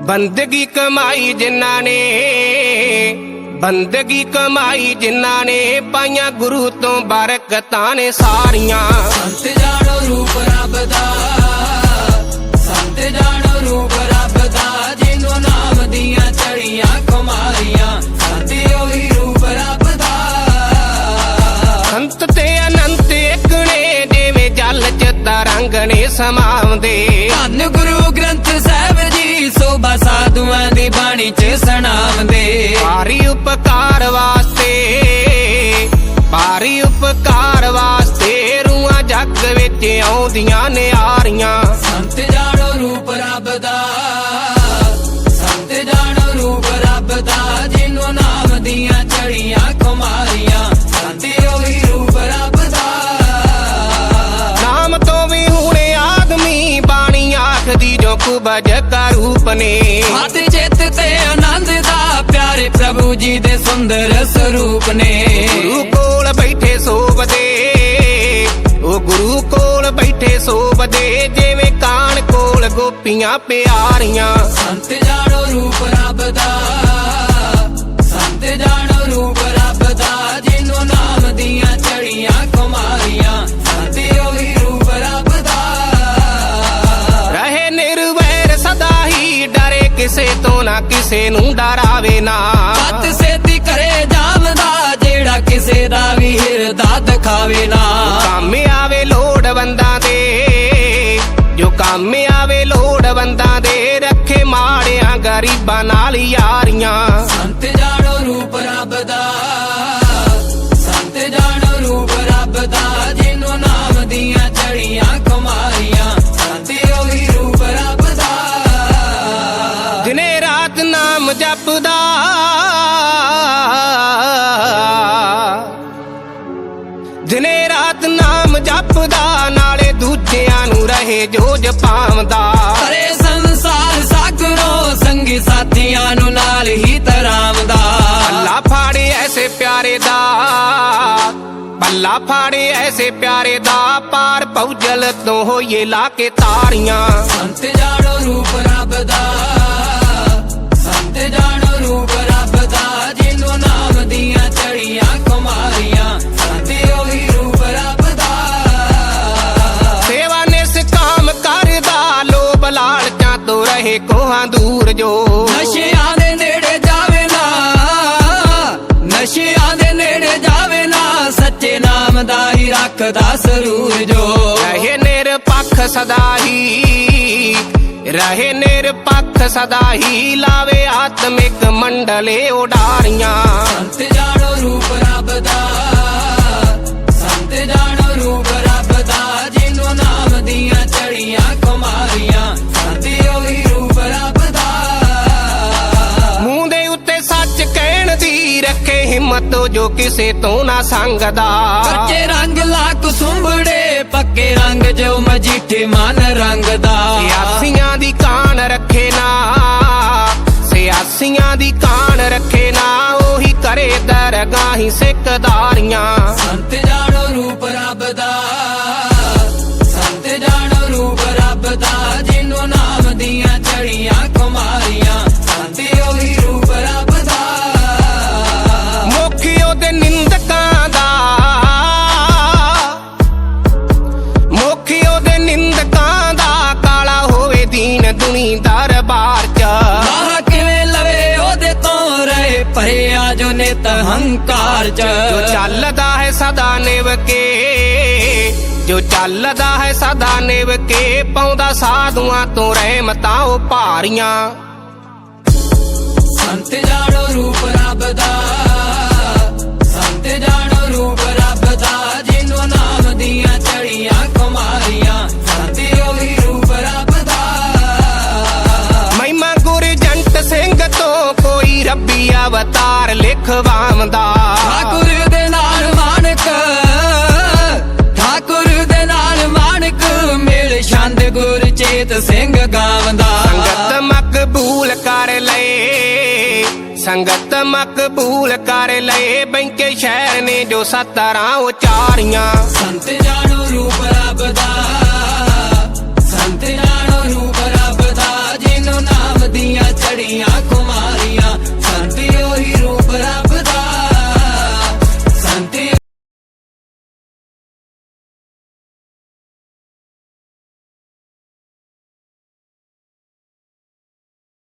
ਬੰਦਗੀ ਕਮਾਈ ਜਿਨ੍ਹਾਂ ਨੇ ਬੰਦਗੀ ਕਮਾਈ ਜਿਨ੍ਹਾਂ ਨੇ ਪਾਈਆਂ ਗੁਰੂ ਤੋਂ ਬਰਕਤਾਂ ਨੇ ਸਾਰੀਆਂ। ਸੰਤ ਜਾਣੋ ਰੂਪ ਰੱਬ ਦਾ ਸੰਤ ਜਾਣੋ ਰੂਪ ਰੱਬ ਦਾ ਜਿਨ੍ਹਾਂ ਨਾਮ ਦੀਆਂ ਚੜੀਆਂ ਕੁਮਾਰੀਆਂ ਸੰਤ ਉਹੀ ਰੂਪ ਰੱਬ ਦਾ। ਸੰਤ ਤੇ ਅਨੰਤ ਇੱਕ ਨੇ ਜਿਵੇਂ ਜਲ ਚ ਤਰੰਗ ਨੇ ਸਮਾਉਂਦੇ। ਬਾਣੀ ਚ ਸੁਣਾਉਂਦੇ। ਭਾਰੀ ਉਪਕਾਰ ਵਾਸਤੇ, ਭਾਰੀ ਉਪਕਾਰ ਵਾਸਤੇ ਰੂਹਾਂ ਜੱਗ ਵਿੱਚ ਆਉਂਦੀਆਂ ਨੇ ਆਰੀਆਂ। ਸੰਤ ਜਾਣੋ ਰੂਪ ਰੱਬ ਦਾ, ਸੰਤ ਜਾਣੋ ਰੂਪ ਰੱਬ ਦਾ ਜਿਨ੍ਹਾਂ ਨਾਮ ਦੀਆਂ ਚੜੀਆਂ ਕੁਮਾਰੀਆਂ ਆਖਦੀ ਜੋ ਕੁਬਜ ਕਾ ਰੂਪ ਨੇ ਹੱਥ ਚਿੱਤ ਤੇ ਆਨੰਦ ਦਾ ਪਿਆਰੇ ਪ੍ਰਭੂ ਜੀ ਦੇ ਸੁੰਦਰ ਸਰੂਪ ਨੇ। ਗੁਰੂ ਕੋਲ ਬੈਠੇ ਸੋਵਦੇ ਉਹ ਗੁਰੂ ਕੋਲ ਬੈਠੇ ਸੋਵਦੇ ਜਿਵੇਂ ਕਾਨ ਕੋਲ ਗੋਪੀਆਂ ਪਿਆਰੀਆਂ। ਸੰਤ ਜਾਣੋ ਰੂਪ ਰੱਬ ਦਾ। ਕਿਸੇ ਤੋਂ ਨਾ ਕਿਸੇ ਨੂੰ ਡਰਾਵੇ ਨਾ। ਸਤ ਸੇਤੀ ਕਰੇ ਜਾਵਦਾ ਜਿਹੜਾ ਕਿਸੇ ਦਾ ਵੀ ਹਿਰਦਾ ਦਿਖਾਵੇ ਨਾ। ਕੰਮ ਆਵੇ ਲੋੜਵੰਦਾਂ ਦੇ ਜੋ ਕੰਮ ਆਵੇ ਲੋੜਵੰਦਾਂ ਦੇ ਰੱਖੇ ਮਾੜਿਆਂ ਗਰੀਬਾਂ ਨਾਲ ਜਪਦਾ। ਦਿਨੇ ਰਾਤ ਨਾਮ ਜਪਦਾ ਨਾਲੇ ਦੂਜਿਆਂ ਨੂੰ ਰਹੇ ਜੋ ਜਪਾਵਦਾ ਕਰੇ ਸੰਸਾਰ ਸਾਗਰੋ ਸੰਗੀ ਸਾਥੀਆਂ ਨੂੰ ਨਾਲ ਹੀ ਤਰਾਵਦਾ। ਅੱਲਾ ਫਾੜੇ ਐਸੇ ਪਿਆਰੇ ਦਾ ਬੱਲਾ ਫਾੜੇ ਐਸੇ ਪਿਆਰੇ ਦਾ ਪਾਰ ਪਉਜਲ ਤੋਂ ਹੋਈਏ ਲਾ ਕੇ ਤਾਰੀਆਂ ਰਹੇ ਕੋਹਾਂ ਦੂਰ ਜੋ। ਨਸ਼ਿਆਂ ਦੇ ਨੇੜੇ ਜਾਵੇ ਨਾ ਨਸ਼ਿਆਂ ਦੇ ਨੇੜੇ ਜਾਵੇ ਨਾ ਸੱਚੇ ਨਾਮ ਦਾ ਹੀ ਰੱਖਦਾ ਸਰੂਰ ਜੋ। ਰਹੇ ਨਿਰਪੱਖ ਸਦਾ ਹੀ ਰਹੇ ਨਿਰਪੱਖ ਸਦਾ ਹੀ ਲਾਵੇ ਆਤਮਿਕ ਮੰਡਲੇ ਉਡਾਰੀਆਂ। ਸੰਤ ਜਾਣੋ ਰੂਪ ਰੱਬ ਦਾ। ਹਿੰਮਤ ਜੋ ਕਿਸੇ ਤੋਂ ਨਾ ਸੰਗਦਾ। ਕੱਚੇ ਰੰਗ ਲਾ ਕੁਸੁੰਬੜੇ ਪੱਕੇ ਰੰਗ ਜੋ ਮਜੀਠੇ ਮਨ ਰੰਗ ਦਾ ਸਿਆਸੀਆਂ ਦੀ ਕਾਨ ਰੱਖੇ ਨਾ ਸਿਆਸੀਆਂ ਦੀ ਕਾਨ ਰੱਖੇ ਨਾ ਉਹੀ ਕਰੇ ਦਰਗਾਹੀ ਸਿੱਕਦਾਰੀਆਂ ਦੁਨੀ ਦਰਬਾਰ ਚ। ਆਹ ਕਿਵੇਂ ਲਵੇ ਉਹਦੇ ਤੋਂ ਰਹੇ ਭਰਿਆ ਜੋ ਨਿਤ ਹੰਕਾਰ ਚ। ਜੋ ਚੱਲਦਾ ਹੈ ਸਦਾ ਨਿਵ ਕੇ ਜੋ ਚੱਲਦਾ ਹੈ ਸਦਾ ਨਿਵ ਕੇ ਪਾਉਂਦਾ ਸਾਧੂਆਂ ਤੋਂ ਰਹਿਮਤਾਂ ਉਹ ਭਾਰੀਆਂ। ਸੰਤ ਜਾਣੋ ਰੂਪ ਰੱਬ ਦਾ। ਠਾਕੁਰ ਦੇ ਨਾਲ ਮਾਨਕ ਠਾਕੁਰ ਦੇ ਨਾਲ ਮਾਨਕ ਮਿਲ ਛੰਦ ਗੁਰਚੇਤ ਸਿੰਘ ਗਾਵੰਦਾ ਸੰਗਤ ਮਕਬੂਲ ਕਰ ਲਏ ਸੰਗਤ ਮਕਬੂਲ ਕਰ ਲਏ ਬੈਂਕੇ ਸ਼ਹਿਰ ਨੇ ਜੋ ਸਤਰਾਂ ਉਚਾਰੀਆਂ। ਸੰਤ ਜਾਣੋ ਰੂਪ ਰੱਬ ਦਾ